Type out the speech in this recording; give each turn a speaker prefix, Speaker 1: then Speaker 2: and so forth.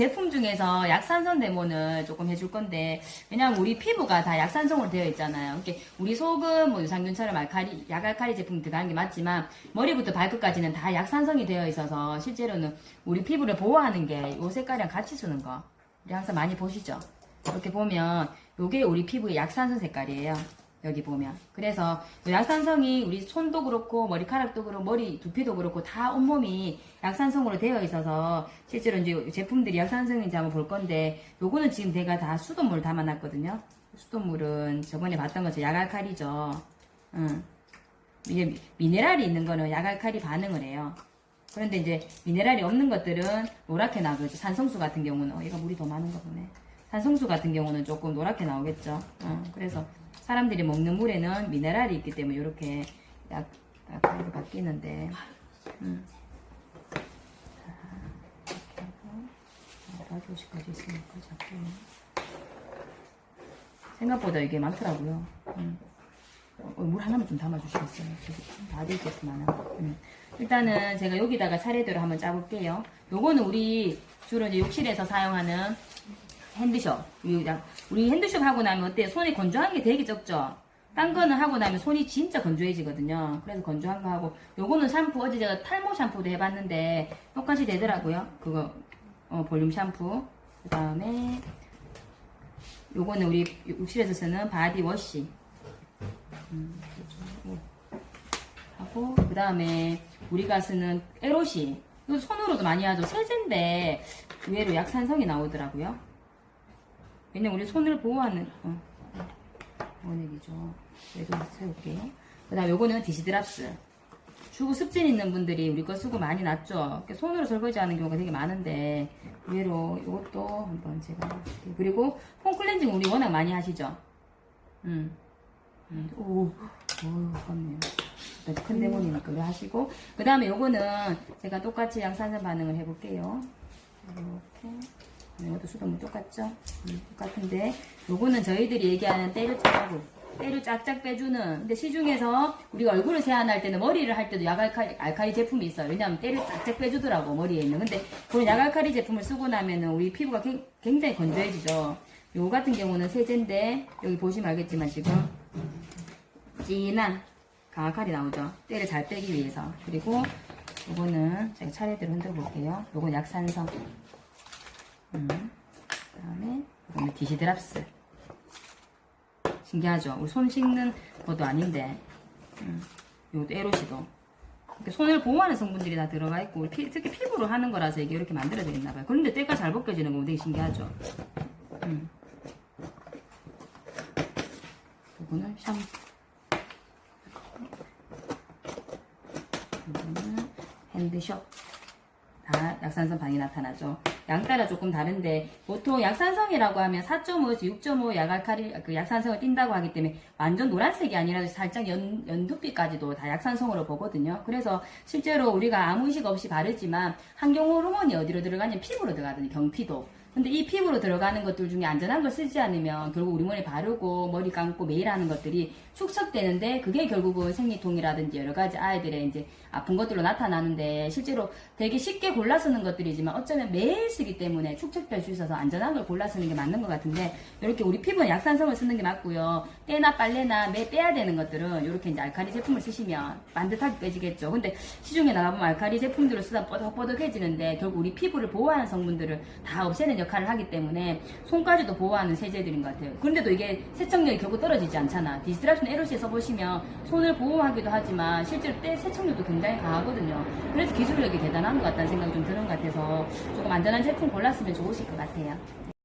Speaker 1: 제품 중에서 약산성 데모는 조금 해줄 건데 왜냐면 우리 피부가 다 약산성으로 되어 있잖아요. 이렇게 우리 속은 뭐 유산균처럼 알칼리, 약알칼리 제품 들어가는 게 맞지만 머리부터 발끝까지는 다 약산성이 되어 있어서 실제로는 우리 피부를 보호하는 게 이 색깔이랑 같이 쓰는 거. 우리 항상 많이 보시죠. 이렇게 보면 요게 우리 피부의 약산성 색깔이에요. 여기 보면. 그래서 이 약산성이 우리 손도 그렇고 머리카락도 그렇고 머리 두피도 그렇고 다 온몸이 약산성으로 되어 있어서 실제로 이제 제품들이 약산성인지 한번 볼 건데 요거는 지금 내가 다 수돗물 담아놨거든요. 수돗물은 저번에 봤던 것처럼 약알칼리죠. 응. 이게 미네랄이 있는 거는 약알칼리 반응을 해요. 그런데 이제 미네랄이 없는 것들은 노랗게 나오죠. 산성수 같은 경우는 어, 얘가 물이 더 많은가 보네. 산성수 같은 경우는 조금 노랗게 나오겠죠. 어, 그래서 사람들이 먹는 물에는 미네랄이 있기 때문에 이렇게 약, 약간 바뀌는데. 음. 하고 4도시까지 있으니까 작게. 생각보다 이게 많더라고요. 음. 어, 물 하나만 좀 담아주시겠어요? 제품 하나. 음. 일단은 제가 여기다가 차례대로 한번 짜볼게요. 요거는 우리 주로 이제 욕실에서 사용하는 핸드숍. 우리 핸드숍 하고 나면 어때? 손이 건조한 게 되게 적죠? 딴 거는 하고 나면 손이 진짜 건조해지거든요. 그래서 건조한 거 하고. 요거는 샴푸, 어제 제가 탈모 샴푸도 해봤는데 똑같이 되더라고요. 그거, 어, 볼륨 샴푸. 그 다음에 요거는 우리 욕실에서 쓰는 바디 워시. 음, 그렇죠. 하고 그 다음에 우리가 쓰는 에로시 이거 손으로도 많이 하죠 세제인데 의외로 약산성이 나오더라고요 왜냐면 우리 손을 보호하는 어, 원액이죠 그래도 세울게요 그 다음 요거는 디시드랍스 주부 습진 있는 분들이 우리 거 쓰고 많이 났죠 손으로 설거지 하는 경우가 되게 많은데 의외로 이것도 한번 제가 그리고 폼 클렌징 우리 워낙 많이 하시죠 음. 음, 오, 오, 아깝네요. 일단 큰 데모니니까 그거 하시고. 그 다음에 요거는 제가 똑같이 양산성 반응을 해볼게요. 이렇게. 이것도 수돗물 똑같죠? 음, 똑같은데, 요거는 저희들이 얘기하는 때를 짜고, 때를 쫙쫙 빼주는, 근데 시중에서 우리가 얼굴을 세안할 때는 머리를 할 때도 약알칼리 알칼리 제품이 있어요. 왜냐하면 때를 쫙쫙 빼주더라고, 머리에 있는. 근데 그런 약알칼리 제품을 쓰고 나면은 우리 피부가 굉- 굉장히 건조해지죠. 요 같은 경우는 세제인데, 여기 보시면 알겠지만 지금, 진한 강화칼이 나오죠. 때를 잘 빼기 위해서. 그리고 요거는 제가 차례대로 흔들어 볼게요. 요건 약산성. 음. 그 다음에 요거는 디시드랍스. 신기하죠? 우리 손 씻는 것도 아닌데. 음. 요것도 에로시도. 손을 보호하는 성분들이 다 들어가 있고 피- 특히 피부로 하는 거라서 이게 이렇게 만들어져 있나 봐요. 그런데 때가 잘 벗겨지는 거 되게 신기하죠? 음. 요거는 샴푸. 이거는 핸드숍. 다 약산성 반이 나타나죠. 양 따라 조금 다른데 보통 약산성이라고 하면 4.5에서 6.5 약알칼리 그 약산성을 띈다고 하기 때문에 완전 노란색이 아니라도 살짝 연, 연두빛까지도 다 약산성으로 보거든요. 그래서 실제로 우리가 아무 의식 없이 바르지만 환경 호르몬이 어디로 들어가냐면 피부로 들어가거든요. 경피도. 근데 이 피부로 들어가는 것들 중에 안전한 걸 쓰지 않으면 결국 우리 머리 바르고 머리 감고 매일 하는 것들이 축적되는데 그게 결국은 생리통이라든지 여러 가지 아이들의 이제 아픈 것들로 나타나는데 실제로 되게 쉽게 골라 쓰는 것들이지만 어쩌면 매일 쓰기 때문에 축적될 수 있어서 안전한 걸 골라 쓰는 게 맞는 것 같은데 이렇게 우리 피부는 약산성을 쓰는 게 맞고요. 때나 빨래나 매 빼야 되는 것들은 이렇게 이제 알칼리 제품을 쓰시면 반듯하게 빼지겠죠. 근데 시중에 나가보면 알칼리 제품들을 쓰다 뽀득뽀득해지는데 결국 우리 피부를 보호하는 성분들을 다 없애는 역할을 하기 때문에 손까지도 보호하는 세제들인 것 같아요. 그런데도 이게 세척력이 결국 떨어지지 않잖아. 디스트락션 에로시에 써보시면 손을 보호하기도 하지만 실제로 때 세척력도 굉장히 강하거든요. 그래서 기술력이 대단한 것 같다는 생각이 좀 드는 것 같아서 조금 안전한 제품 골랐으면 좋으실 것 같아요.